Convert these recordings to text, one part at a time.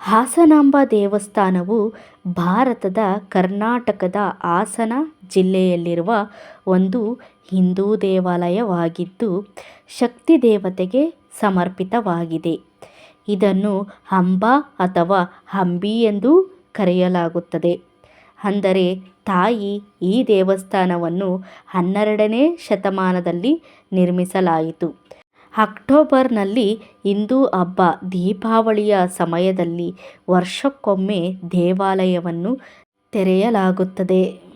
ಹಾಸನಾಂಬ ದೇವಸ್ಥಾನವು ಭಾರತದ ಕರ್ನಾಟಕದ ಹಾಸನ ಜಿಲ್ಲೆಯಲ್ಲಿರುವ ಒಂದು ಹಿಂದೂ ದೇವಾಲಯವಾಗಿದ್ದು, ಶಕ್ತಿ ದೇವತೆಗೆ ಸಮರ್ಪಿತವಾಗಿದೆ. ಇದನ್ನು ಅಂಬಾ ಅಥವಾ ಹಂಬಿ ಎಂದೂ ಕರೆಯಲಾಗುತ್ತದೆ. ಅಂದರೆ, ತಾಯಿ ಈ ದೇವಸ್ಥಾನವನ್ನು ಹನ್ನೆರಡನೇ ಶತಮಾನದಲ್ಲಿ ನಿರ್ಮಿಸಲಾಯಿತು. ಅಕ್ಟೋಬರ್ನಲ್ಲಿ ಹಿಂದೂ ಹಬ್ಬ. ದೀಪಾವಳಿಯ ಸಮಯದಲ್ಲಿ ವರ್ಷಕ್ಕೊಮ್ಮೆ ದೇವಾಲಯವನ್ನು ತೆರೆಯಲಾಗುತ್ತದೆ.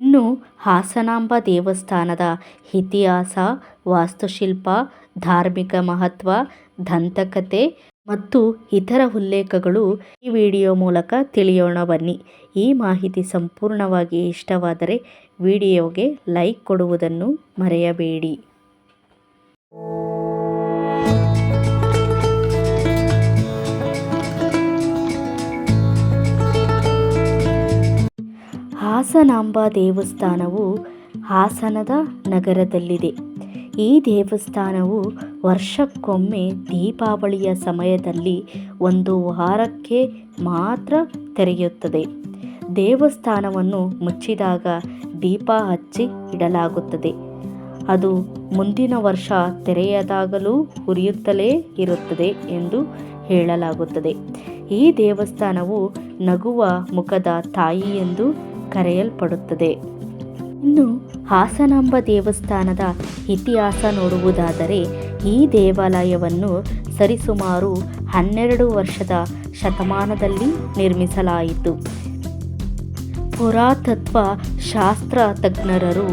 ಇನ್ನು ಹಾಸನಾಂಬ ದೇವಸ್ಥಾನದ ಇತಿಹಾಸ, ವಾಸ್ತುಶಿಲ್ಪ, ಧಾರ್ಮಿಕ ಮಹತ್ವ ದಂತಕತೆ ಮತ್ತು ಇತರ ಉಲ್ಲೇಖಗಳು ಈ ವಿಡಿಯೋ ಮೂಲಕ ತಿಳಿಯೋಣ ಬನ್ನಿ. ಈ ಮಾಹಿತಿ ಸಂಪೂರ್ಣವಾಗಿ ಇಷ್ಟವಾದರೆ ವಿಡಿಯೋಗೆ ಲೈಕ್ ಕೊಡುವುದನ್ನು ಮರೆಯಬೇಡಿ. ಹಾಸನಾಂಬ ದೇವಸ್ಥಾನವು ಹಾಸನದ ನಗರದಲ್ಲಿದೆ. ಈ ದೇವಸ್ಥಾನವು ವರ್ಷಕ್ಕೊಮ್ಮೆ ದೀಪಾವಳಿಯ ಸಮಯದಲ್ಲಿ ಒಂದು ವಾರಕ್ಕೆ ಮಾತ್ರ ತೆರೆಯುತ್ತದೆ. ದೇವಸ್ಥಾನವನ್ನು ಮುಚ್ಚಿದಾಗ ದೀಪ ಹಚ್ಚಿ ಇಡಲಾಗುತ್ತದೆ. ಅದು ಮುಂದಿನ ವರ್ಷ ತೆರೆಯದಾಗಲೂ ಉರಿಯುತ್ತಲೇ ಇರುತ್ತದೆ ಎಂದು ಹೇಳಲಾಗುತ್ತದೆ. ಈ ದೇವಸ್ಥಾನವು ನಗುವ ಮುಖದ ತಾಯಿ ಎಂದು ಕರೆಯಲ್ಪಡುತ್ತದೆ. ಇನ್ನು ಹಾಸನಾಂಬ ದೇವಸ್ಥಾನದ ಇತಿಹಾಸ ನೋಡುವುದಾದರೆ, ಈ ದೇವಾಲಯವನ್ನು ಸರಿಸುಮಾರು ಹನ್ನೆರಡು ವರ್ಷದ ಶತಮಾನದಲ್ಲಿ ನಿರ್ಮಿಸಲಾಯಿತು. ಪುರಾತತ್ವ ಶಾಸ್ತ್ರ ತಜ್ಞರರು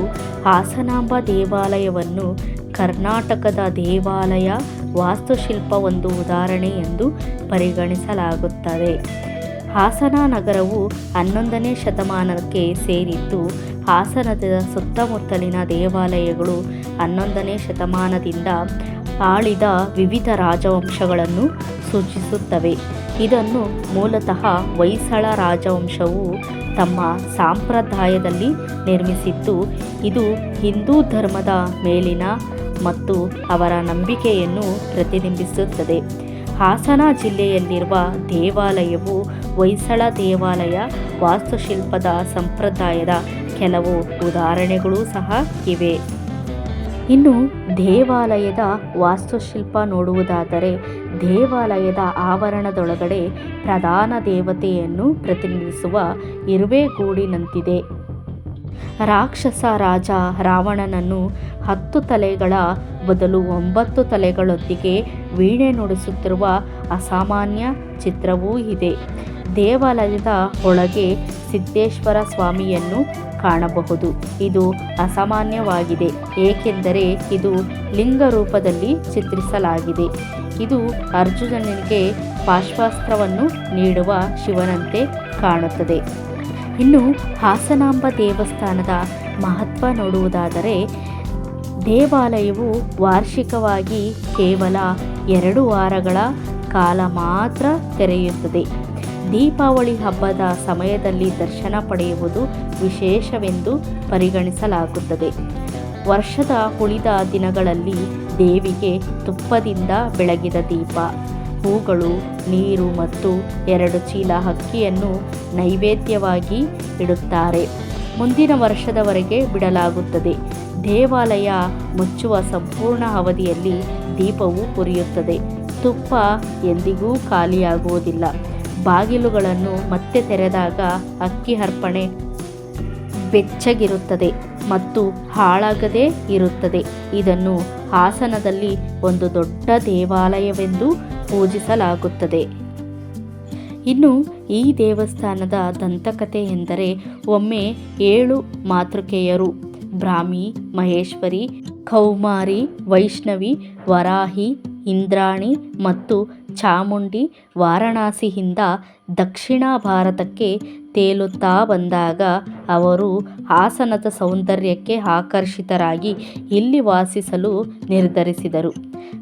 ಹಾಸನಾಂಬ ದೇವಾಲಯವನ್ನು ಕರ್ನಾಟಕದ ದೇವಾಲಯ ವಾಸ್ತುಶಿಲ್ಪ ಒಂದು ಉದಾಹರಣೆ ಎಂದು ಪರಿಗಣಿಸಲಾಗುತ್ತದೆ. ಹಾಸನ ನಗರವು ಹನ್ನೊಂದನೇ ಶತಮಾನಕ್ಕೆ ಸೇರಿದ್ದು, ಹಾಸನದ ಸುತ್ತಮುತ್ತಲಿನ ದೇವಾಲಯಗಳು ಹನ್ನೊಂದನೇ ಶತಮಾನದಿಂದ ಆಳಿದ ವಿವಿಧ ರಾಜವಂಶಗಳನ್ನು ಸೂಚಿಸುತ್ತವೆ. ಇದನ್ನು ಮೂಲತಃ ಹೊಯ್ಸಳ ರಾಜವಂಶವು ತಮ್ಮ ಸಂಪ್ರದಾಯದಲ್ಲಿ ನಿರ್ಮಿಸಿದ್ದು, ಇದು ಹಿಂದೂ ಧರ್ಮದ ಮೇಲಿನ ಮತ್ತು ಅವರ ನಂಬಿಕೆಯನ್ನು ಪ್ರತಿಬಿಂಬಿಸುತ್ತದೆ. ಹಾಸನ ಜಿಲ್ಲೆಯಲ್ಲಿರುವ ದೇವಾಲಯವು ಹೊಯ್ಸಳ ದೇವಾಲಯ ವಾಸ್ತುಶಿಲ್ಪದ ಸಂಪ್ರದಾಯದ ಕೆಲವು ಉದಾಹರಣೆಗಳೂ ಸಹ ಇವೆ. ಇನ್ನು ದೇವಾಲಯದ ವಾಸ್ತುಶಿಲ್ಪ ನೋಡುವುದಾದರೆ ದೇವಾಲಯದ ಆವರಣದೊಳಗಡೆ ಪ್ರಧಾನ ದೇವತೆಯನ್ನು ಪ್ರತಿನಿಧಿಸುವ ಇರುವೆಗೂಡಿನಂತಿದೆ ರಾಕ್ಷಸ ರಾಜ ರಾವಣನನ್ನು ಹತ್ತು ತಲೆಗಳ ಬದಲು ಒಂಬತ್ತು ತಲೆಗಳೊಂದಿಗೆ ವೀಣೆ ನುಡಿಸುತ್ತಿರುವ ಅಸಾಮಾನ್ಯ ಚಿತ್ರವೂ ಇದೆ. ದೇವಾಲಯದ ಒಳಗೆ ಸಿದ್ದೇಶ್ವರ ಸ್ವಾಮಿಯನ್ನು ಕಾಣಬಹುದು. ಇದು ಅಸಾಮಾನ್ಯವಾಗಿದೆ, ಏಕೆಂದರೆ ಇದು ಲಿಂಗ ರೂಪದಲ್ಲಿ ಚಿತ್ರಿಸಲಾಗಿದೆ. ಇದು ಅರ್ಜುನನಿಗೆ ಪಾಶ್ವಾಸ್ತ್ರವನ್ನು ನೀಡುವ ಶಿವನಂತೆ ಕಾಣುತ್ತದೆ. ಇನ್ನು ಹಾಸನಾಂಬ ದೇವಸ್ಥಾನದ ಮಹತ್ವ ನೋಡುವುದಾದರೆ ದೇವಾಲಯವು ವಾರ್ಷಿಕವಾಗಿ ಕೇವಲ ಎರಡು ವಾರಗಳ ಕಾಲ ಮಾತ್ರ ತೆರೆಯುತ್ತದೆ. ದೀಪಾವಳಿ ಹಬ್ಬದ ಸಮಯದಲ್ಲಿ ದರ್ಶನ ಪಡೆಯುವುದು ವಿಶೇಷವೆಂದು ಪರಿಗಣಿಸಲಾಗುತ್ತದೆ. ವರ್ಷದ ಉಳಿದ ದಿನಗಳಲ್ಲಿ ದೇವಿಗೆ ತುಪ್ಪದಿಂದ ಬೆಳಗಿದ ದೀಪ. ಹೂಗಳು, ನೀರು ಮತ್ತು ಎರಡು ಚೀಲ ಅಕ್ಕಿಯನ್ನು ನೈವೇದ್ಯವಾಗಿ ಇಡುತ್ತಾರೆ. ಮುಂದಿನ ವರ್ಷದವರೆಗೆ ಬಿಡಲಾಗುತ್ತದೆ. ದೇವಾಲಯ ಮುಚ್ಚುವ ಸಂಪೂರ್ಣ ಅವಧಿಯಲ್ಲಿ ದೀಪವು ಉರಿಯುತ್ತದೆ ತುಪ್ಪ ಎಂದಿಗೂ ಖಾಲಿಯಾಗುವುದಿಲ್ಲ. ಬಾಗಿಲುಗಳನ್ನು ಮತ್ತೆ ತೆರೆದಾಗ ಅಕ್ಕಿ ಅರ್ಪಣೆ ಬೆಚ್ಚಗಿರುತ್ತದೆ ಮತ್ತು ಹಾಳಾಗದೇ ಇರುತ್ತದೆ. ಇದನ್ನು ಹಾಸನದಲ್ಲಿ ಒಂದು ದೊಡ್ಡ ದೇವಾಲಯವೆಂದು ಪೂಜಿಸಲಾಗುತ್ತದೆ. ಇನ್ನು ಈ ದೇವಸ್ಥಾನದ ದಂತಕಥೆ ಎಂದರೆ ಒಮ್ಮೆ ಏಳು ಮಾತೃಕೆಯರು ಬ್ರಾಹ್ಮಿ ಮಹೇಶ್ವರಿ ಕೌಮಾರಿ ವೈಷ್ಣವಿ ವರಾಹಿ ಇಂದ್ರಾಣಿ ಮತ್ತು ಚಾಮುಂಡಿ ವಾರಣಾಸಿಯಿಂದ ದಕ್ಷಿಣ ಭಾರತಕ್ಕೆ ತೇಲುತ್ತಾ ಬಂದಾಗ ಅವರು ಹಾಸನದ ಸೌಂದರ್ಯಕ್ಕೆ ಆಕರ್ಷಿತರಾಗಿ ಇಲ್ಲಿ ವಾಸಿಸಲು ನಿರ್ಧರಿಸಿದರು.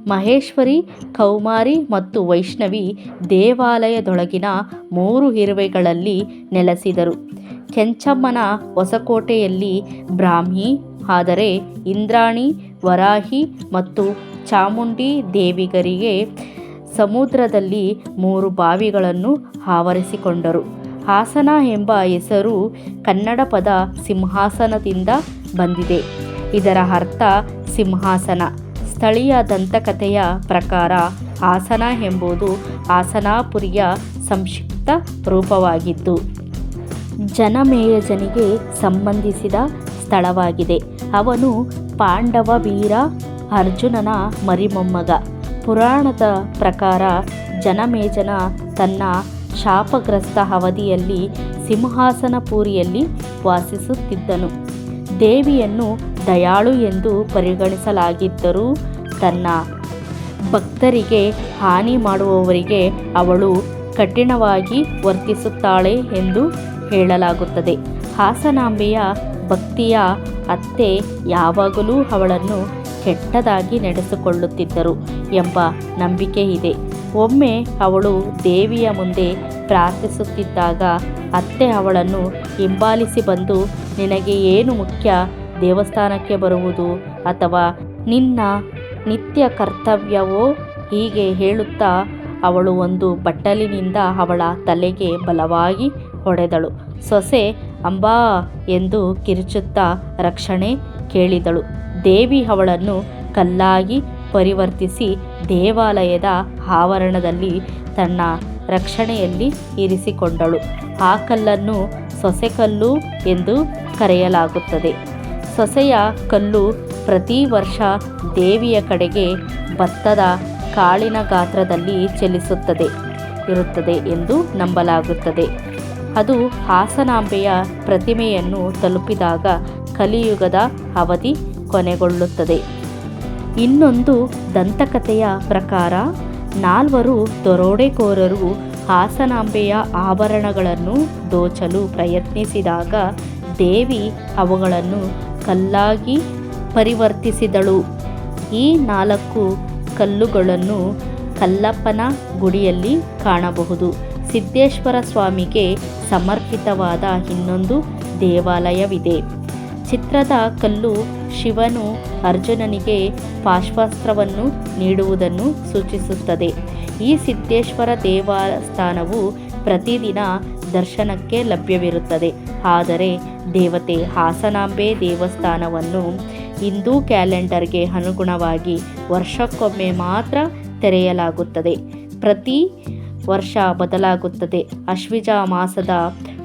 ಮಹೇಶ್ವರಿ, ಕೌಮಾರಿ ಮತ್ತು ವೈಷ್ಣವಿ ದೇವಾಲಯದೊಳಗಿನ ಮೂರು ಇರುವೆಗಳಲ್ಲಿ ನೆಲೆಸಿದರು. ಕೆಂಚಮ್ಮನ ಹೊಸಕೋಟೆಯಲ್ಲಿ ಬ್ರಾಹ್ಮಿ, ಆದರೆ ಇಂದ್ರಾಣಿ, ವರಾಹಿ ಮತ್ತು ಚಾಮುಂಡಿ ದೇವಿಗರಿಗೆ ಸಮುದ್ರದಲ್ಲಿ ಮೂರು ಬಾವಿಗಳನ್ನು ಆವರಿಸಿಕೊಂಡರು. ಹಾಸನ ಎಂಬ ಹೆಸರು ಕನ್ನಡ ಪದ ಸಿಂಹಾಸನದಿಂದ ಬಂದಿದೆ. ಇದರ ಅರ್ಥ ಸಿಂಹಾಸನ. ಸ್ಥಳೀಯ ದಂತಕಥೆಯ ಪ್ರಕಾರ ಹಾಸನ ಎಂಬುದು ಹಾಸನಾಪುರಿಯ ಸಂಕ್ಷಿಪ್ತ ರೂಪವಾಗಿದ್ದು, ಜನಮೇಯಜನಿಗೆ ಸಂಬಂಧಿಸಿದ ಸ್ಥಳವಾಗಿದೆ. ಅವನು ಪಾಂಡವ ವೀರ ಅರ್ಜುನನ ಮರಿಮೊಮ್ಮಗ. ಪುರಾಣದ ಪ್ರಕಾರ ಜನಮೇಜನ ತನ್ನ ಶಾಪಗ್ರಸ್ತ ಅವಧಿಯಲ್ಲಿ ಸಿಂಹಾಸನಪುರಿಯಲ್ಲಿ ವಾಸಿಸುತ್ತಿದ್ದನು. ದೇವಿಯನ್ನು ದಯಾಳು ಎಂದು ಪರಿಗಣಿಸಲಾಗಿದ್ದರೂ ತನ್ನ ಭಕ್ತರಿಗೆ ಹಾನಿ ಮಾಡುವವರಿಗೆ ಅವಳು ಕಠಿಣವಾಗಿ ವರ್ತಿಸುತ್ತಾಳೆ ಎಂದು ಹೇಳಲಾಗುತ್ತದೆ. ಹಾಸನಾಂಬೆಯ ಭಕ್ತಿಯ ಅತ್ತೆ ಯಾವಾಗಲೂ ಅವಳನ್ನು ಕೆಟ್ಟದಾಗಿ ನಡೆಸಿಕೊಳ್ಳುತ್ತಿದ್ದರು ಎಂಬ ನಂಬಿಕೆ ಇದೆ ಒಮ್ಮೆ ಅವಳು ದೇವಿಯ ಮುಂದೆ ಪ್ರಾರ್ಥಿಸುತ್ತಿದ್ದಾಗ ಅತ್ತೆ ಅವಳನ್ನು ಹಿಂಬಾಲಿಸಿ ಬಂದು, ನಿನಗೆ ಏನು ಮುಖ್ಯ? ದೇವಸ್ಥಾನಕ್ಕೆ ಬರುವುದು ಅಥವಾ ನಿನ್ನ ನಿತ್ಯ ಕರ್ತವ್ಯವೋ? ಹೀಗೆ ಹೇಳುತ್ತಾ ಅವಳು ಒಂದು ಬಟ್ಟಲಿನಿಂದ ಅವಳ ತಲೆಗೆ ಬಲವಾಗಿ ಹೊಡೆದಳು. ಸೊಸೆ, ಅಂಬಾ ಎಂದು ಕಿರುಚುತ್ತಾ ರಕ್ಷಣೆ ಕೇಳಿದಳು. ದೇವಿ ಅವಳನ್ನು ಕಲ್ಲಾಗಿ ಪರಿವರ್ತಿಸಿ ದೇವಾಲಯದ ಆವರಣದಲ್ಲಿ ತನ್ನ ರಕ್ಷಣೆಯಲ್ಲಿ ಇರಿಸಿಕೊಂಡಳು. ಆ ಕಲ್ಲನ್ನು ಸೊಸೆಕಲ್ಲು ಎಂದು ಕರೆಯಲಾಗುತ್ತದೆ. ಸೊಸೆಯ ಕಲ್ಲು ಪ್ರತಿ ವರ್ಷ ದೇವಿಯ ಕಡೆಗೆ ಭತ್ತದ ಕಾಳಿನ ಗಾತ್ರದಲ್ಲಿ ಚಲಿಸುತ್ತದೆ, ಇರುತ್ತದೆ ಎಂದು ನಂಬಲಾಗುತ್ತದೆ. ಅದು ಹಾಸನಾಂಬೆಯ ಪ್ರತಿಮೆಯನ್ನು ತಲುಪಿದಾಗ ಕಲಿಯುಗದ ಅವಧಿ ಕೊನೆಗೊಳ್ಳುತ್ತದೆ. ಇನ್ನೊಂದು ದಂತಕಥೆಯ ಪ್ರಕಾರ, ನಾಲ್ವರು ದರೋಡೆಕೋರರು ಹಾಸನಾಂಬೆಯ ಆಭರಣಗಳನ್ನು ದೋಚಲು ಪ್ರಯತ್ನಿಸಿದಾಗ ದೇವಿ ಅವುಗಳನ್ನು ಕಲ್ಲಾಗಿ ಪರಿವರ್ತಿಸಿದಳು. ಈ ನಾಲ್ಕು ಕಲ್ಲುಗಳನ್ನು ಕಲ್ಲಪ್ಪನ ಗುಡಿಯಲ್ಲಿ ಕಾಣಬಹುದು. ಸಿದ್ದೇಶ್ವರ ಸ್ವಾಮಿಗೆ ಸಮರ್ಪಿತವಾದ ಇನ್ನೊಂದು ದೇವಾಲಯವಿದೆ. ಚಿತ್ರದ ಕಲ್ಲು ಶಿವನು ಅರ್ಜುನನಿಗೆ ಪಾಶ್ವಾಸ್ತ್ರವನ್ನು ನೀಡುವುದನ್ನು ಸೂಚಿಸುತ್ತದೆ. ಈ ಸಿದ್ದೇಶ್ವರ ದೇವಸ್ಥಾನವು ಪ್ರತಿದಿನ ದರ್ಶನಕ್ಕೆ ಲಭ್ಯವಿರುತ್ತದೆ. ಆದರೆ ದೇವತೆ ಹಾಸನಾಂಬೆ ದೇವಸ್ಥಾನವನ್ನು ಹಿಂದೂ ಕ್ಯಾಲೆಂಡರ್ಗೆ ಅನುಗುಣವಾಗಿ ವರ್ಷಕ್ಕೊಮ್ಮೆ ಮಾತ್ರ ತೆರೆಯಲಾಗುತ್ತದೆ. ಪ್ರತಿ ವರ್ಷ ಬದಲಾಗುತ್ತದೆ. ಅಶ್ವಿಜ ಮಾಸದ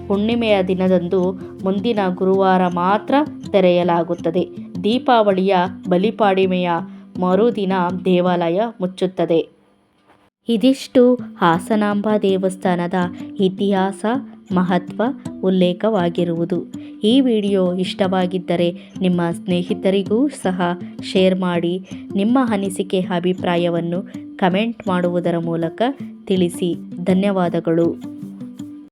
ಹುಣ್ಣಿಮೆಯ ದಿನದಂದು ಮುಂದಿನ ಗುರುವಾರ ಮಾತ್ರ ತೆರೆಯಲಾಗುತ್ತದೆ. ದೀಪಾವಳಿಯ ಬಲಿಪಾಡಿಮೆಯ ಮರುದಿನ ದೇವಾಲಯ ಮುಚ್ಚುತ್ತದೆ. ಇದಿಷ್ಟು ಹಾಸನಾಂಬ ದೇವಸ್ಥಾನದ ಇತಿಹಾಸ, ಮಹತ್ವ, ಉಲ್ಲೇಖವಾಗಿರುವುದು. ಈ ವಿಡಿಯೋ ಇಷ್ಟವಾಗಿದ್ದರೆ ನಿಮ್ಮ ಸ್ನೇಹಿತರಿಗೂ ಸಹ ಶೇರ್ ಮಾಡಿ, ನಿಮ್ಮ ಅನಿಸಿಕೆ, ಅಭಿಪ್ರಾಯವನ್ನು ಕಮೆಂಟ್ ಮಾಡುವುದರ ಮೂಲಕ ತಿಳಿಸಿ. ಧನ್ಯವಾದಗಳು.